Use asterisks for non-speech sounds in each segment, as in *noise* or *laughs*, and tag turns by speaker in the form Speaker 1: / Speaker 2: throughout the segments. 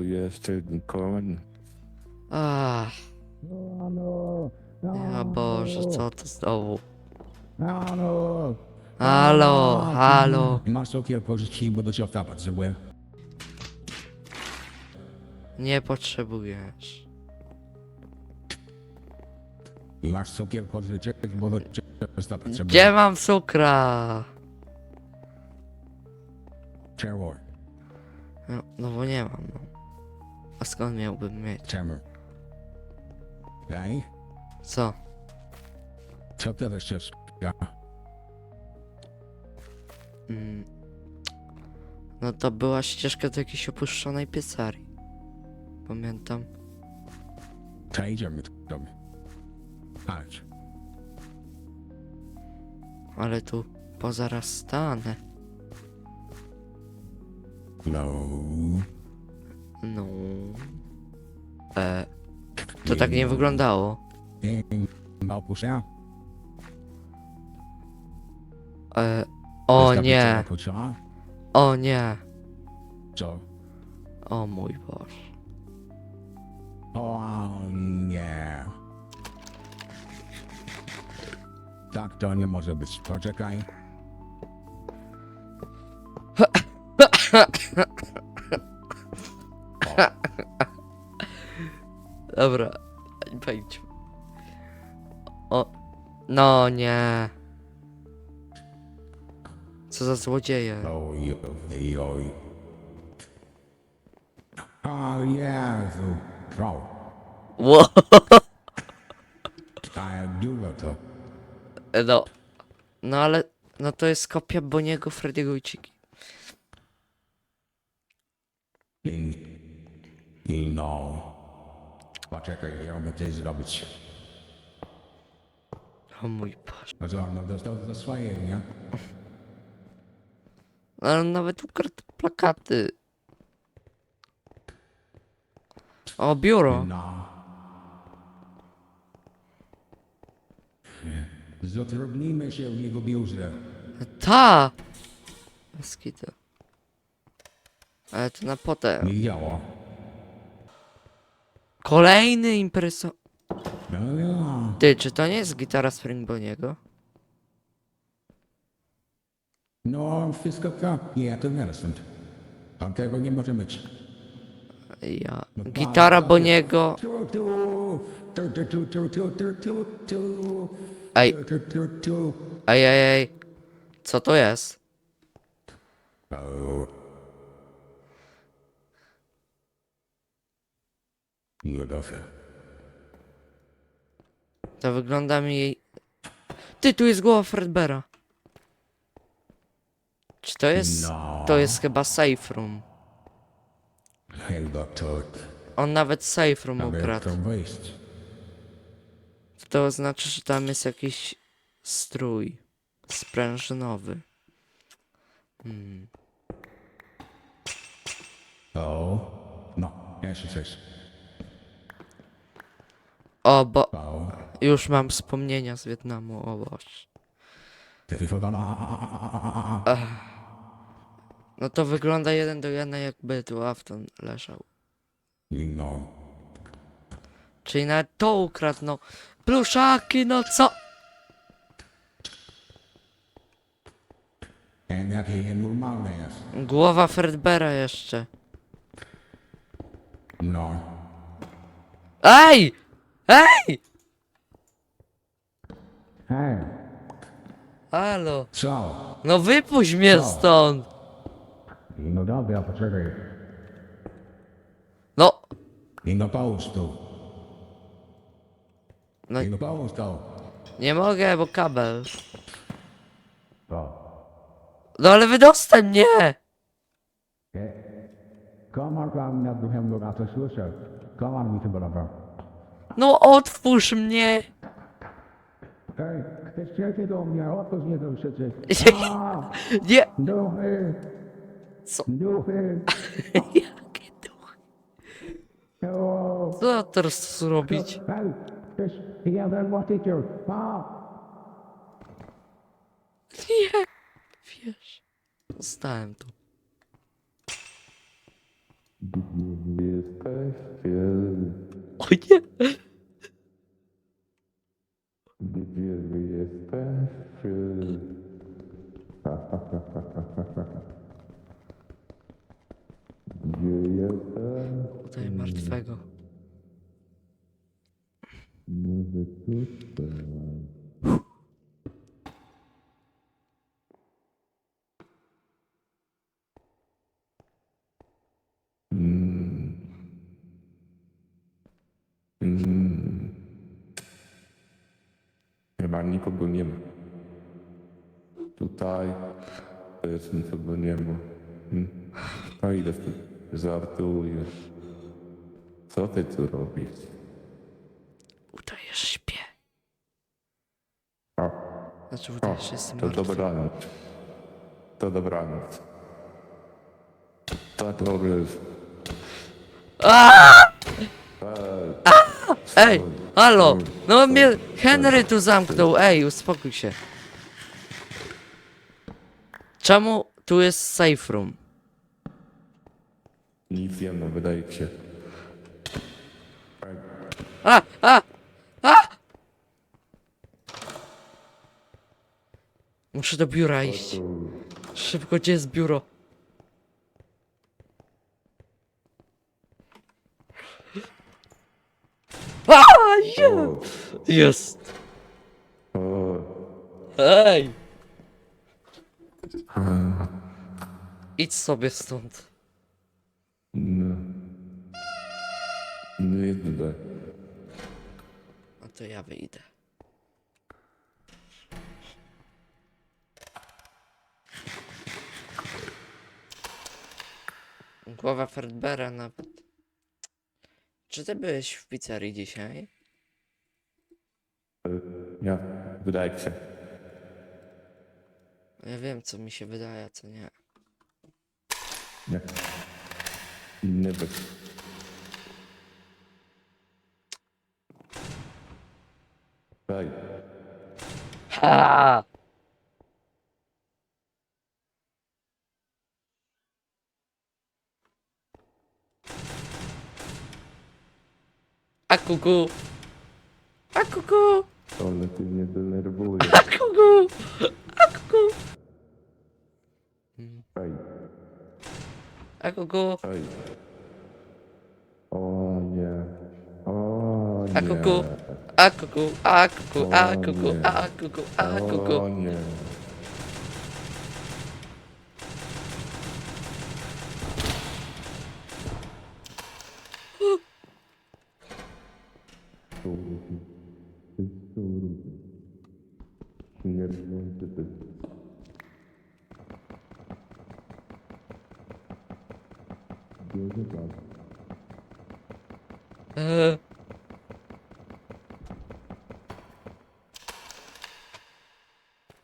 Speaker 1: Tu jest ten koń.
Speaker 2: Ach,
Speaker 3: No, no, no.
Speaker 2: ja Boże, co to znowu?
Speaker 3: No, no.
Speaker 2: Halo, halo.
Speaker 3: Masz sokiel pożyczyć, bo do cię wtapat zrobiłem.
Speaker 2: Nie potrzebujesz.
Speaker 3: Masz sokiel pożyczyć, bo do cię wtapat zrobiłem.
Speaker 2: Gdzie mam cukra?
Speaker 3: Czemu?
Speaker 2: No, no bo nie mam, no. A skąd miałbym mieć?
Speaker 3: Czemu? Ej,
Speaker 2: Co?
Speaker 3: co to jeszcze ja?
Speaker 2: Mm. No to była ścieżka do jakiejś opuszczonej piecarii. Pamiętam.
Speaker 3: Przejdziemy tam. Chodź.
Speaker 2: Ale tu pozaraz stanę.
Speaker 3: No.
Speaker 2: No. E, to tak nie wyglądało.
Speaker 3: Małpusia?
Speaker 2: E, o nie, o nie.
Speaker 3: Co?
Speaker 2: O mój Boże.
Speaker 3: O nie. Tak to nie może być. Poczekaj. *laughs*
Speaker 2: Dobra, wejdźmy. O, no nie. Co za złodzieje.
Speaker 3: Oj, oj, oj. O Jezu. Co?
Speaker 2: Ło, *laughs*
Speaker 3: A jak dużo to.
Speaker 2: No, no ale, no to jest kopia Boniego Frediego.
Speaker 3: I, I no. Poczekaj, ja mogę coś zrobić.
Speaker 2: O mój Boże.
Speaker 3: No co, no dostał za swoje, nie?
Speaker 2: Ale nawet ukradł plakaty. O, biuro.
Speaker 3: No. Zatrudnijmy się w jego biurze.
Speaker 2: Ta! Kitu. Ale to na potem.
Speaker 3: Nie działa.
Speaker 2: Kolejny impreso... Ty, czy to nie jest gitara Springboniego?
Speaker 3: No, wszystko kapnie, to Nelson. Tam tego nie może być.
Speaker 2: Ja... Gitara Boniego... Ej. Ej, ej, ej. Co to jest?
Speaker 3: O. No dobrze.
Speaker 2: To wygląda mi... Ty, tu jest głowa Fredbera. Czy to jest...
Speaker 3: No.
Speaker 2: To jest chyba safe room.
Speaker 3: Chyba.
Speaker 2: On nawet safe room
Speaker 3: Ale jak
Speaker 2: ukradł.
Speaker 3: tam wejść?
Speaker 2: To znaczy, że tam jest jakiś strój sprężynowy. Hmm.
Speaker 3: O. No, jeszcze coś.
Speaker 2: O, bo już mam wspomnienia z Wietnamu, o Boże. No to wygląda jeden do jedna jakby tu Afton leżał.
Speaker 3: No.
Speaker 2: Czyli nawet to ukradł, no. Pluszaki, no co?
Speaker 3: Jakie normalne jest.
Speaker 2: Głowa Fredbera jeszcze.
Speaker 3: No.
Speaker 2: Ej! Ej!
Speaker 3: Hej,
Speaker 2: Halo.
Speaker 3: co?
Speaker 2: No wypuść mnie
Speaker 3: Co?
Speaker 2: stąd.
Speaker 3: No dobra, poczekaj.
Speaker 2: No.
Speaker 3: I no połóż tu.
Speaker 2: No
Speaker 3: I no połóż to.
Speaker 2: nie mogę, bo kabel.
Speaker 3: To.
Speaker 2: No ale wydostań mnie!
Speaker 3: Komar kam na na to słyszał. Komar mi to bolawa.
Speaker 2: No otwórz mnie!
Speaker 3: Hej, chcesz się do mnie, otwórz mnie do. A,
Speaker 2: Nie!
Speaker 3: Duchy,
Speaker 2: Co?
Speaker 3: duchy. *laughs*
Speaker 2: Jakie duchy?
Speaker 3: O,
Speaker 2: Co ja teraz zrobić?
Speaker 3: hej, chcesz jeden łotyciel. A,
Speaker 2: Nie! Wiesz. Zostałem tu.
Speaker 1: Jesteście?
Speaker 2: O nie!
Speaker 1: Gdzie wy jesteście? Gdzie jestem?
Speaker 2: Tutaj martwego.
Speaker 1: Może tutaj? Mm. Mm. Chyba nikogo nie ma. Tutaj też nikogo nie ma. Hmm. No ile ty żartujesz? Co ty tu robisz?
Speaker 2: Udajesz śpię.
Speaker 1: A,
Speaker 2: Znaczy
Speaker 1: o,
Speaker 2: udajesz, że jestem
Speaker 1: to
Speaker 2: martwy.
Speaker 1: dobranoc. To dobranoc. To dobry.
Speaker 2: Ej, halo! No mnie Henry tu zamknął, ej, uspokój się. Czemu tu jest safe room?
Speaker 1: Nic nie ma, wydaje się.
Speaker 2: A, a, a! Muszę do biura iść. Szybko, gdzie jest biuro? A, je- Jest! Ej! Idź sobie stąd.
Speaker 1: no. Nie idę.
Speaker 2: A to ja wyjdę. Głowa Fredbera nawet. Czy ty byłeś w pizzerii dzisiaj?
Speaker 1: Ja, wydaje się.
Speaker 2: Ja wiem, co mi się wydaje, a co nie.
Speaker 1: Nie. Być. Ej,
Speaker 2: Ha! Kuku! A kuku!
Speaker 1: ale ty mnie denerwujesz.
Speaker 2: A kuku! A kuku!
Speaker 1: Ej,
Speaker 2: A kuku!
Speaker 1: ej. O nie. O nie.
Speaker 2: A kuku! A kuku! A kuku! A kuku! A kuku! A kuku!
Speaker 1: O nie. Kurwa. Ty kurwa. Śmierdzący ty. Bierze tak.
Speaker 2: Eee.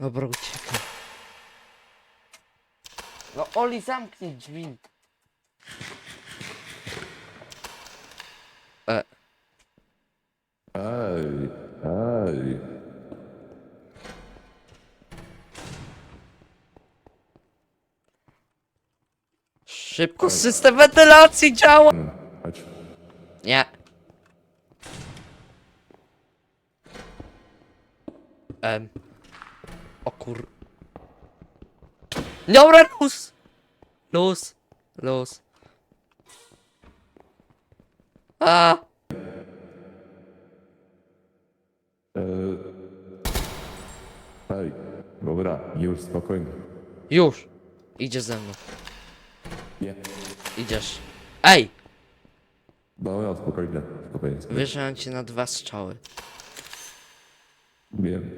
Speaker 2: Dobra, uciekaj. No Oli, zamknij drzwi. Szybko system wentylacji działa!
Speaker 1: Chodź.
Speaker 2: Nie. Em. O kur... Dobra, luz! Luz. Luz. A!
Speaker 1: Eee. Ej, dobra, już spokojnie.
Speaker 2: Już. Idzie ze mną.
Speaker 1: Nie.
Speaker 2: Idziesz. Ej!
Speaker 1: Dobra, spokojnie, spokojnie. spokojnie.
Speaker 2: Wyżałem cię na dwa strzały.
Speaker 1: Wiem.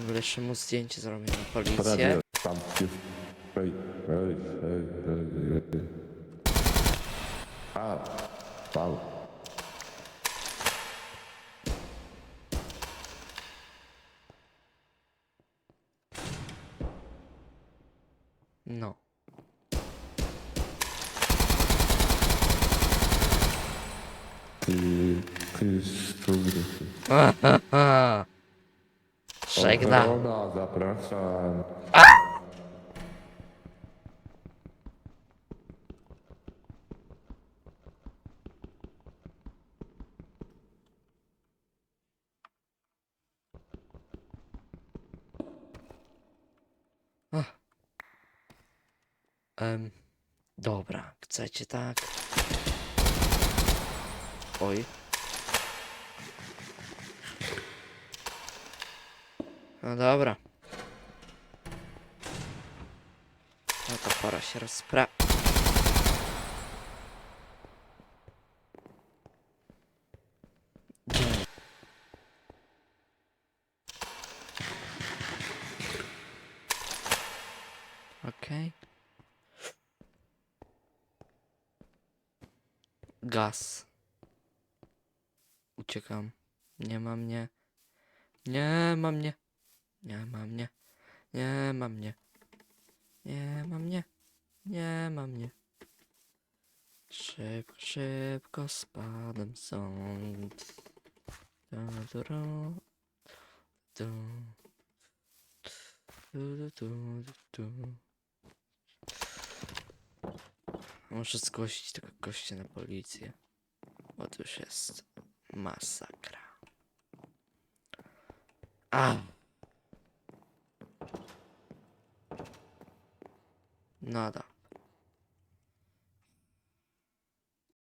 Speaker 2: Dobra, jeszcze mu zdjęcie zrobię na policję.
Speaker 1: Tam jest. Ej, ej, ej, ej, ej. A, pał.
Speaker 2: Historii. *laughs* Żegna.
Speaker 1: Ochrona, zapraszam.
Speaker 2: Em, dobra, chcecie tak? Oj. No dobra. No to pora się rozpra... Okej. Gaz. Uciekam. Nie ma mnie. Nie ma mnie. Nie ma mnie. Nie ma mnie. Nie ma mnie. Nie ma mnie. Szybko, szybko spadam stąd. Du, du, du. Du. Du, du, du, du. Muszę zgłosić tego gościa na policję. Bo to już jest masakra. A! Nada.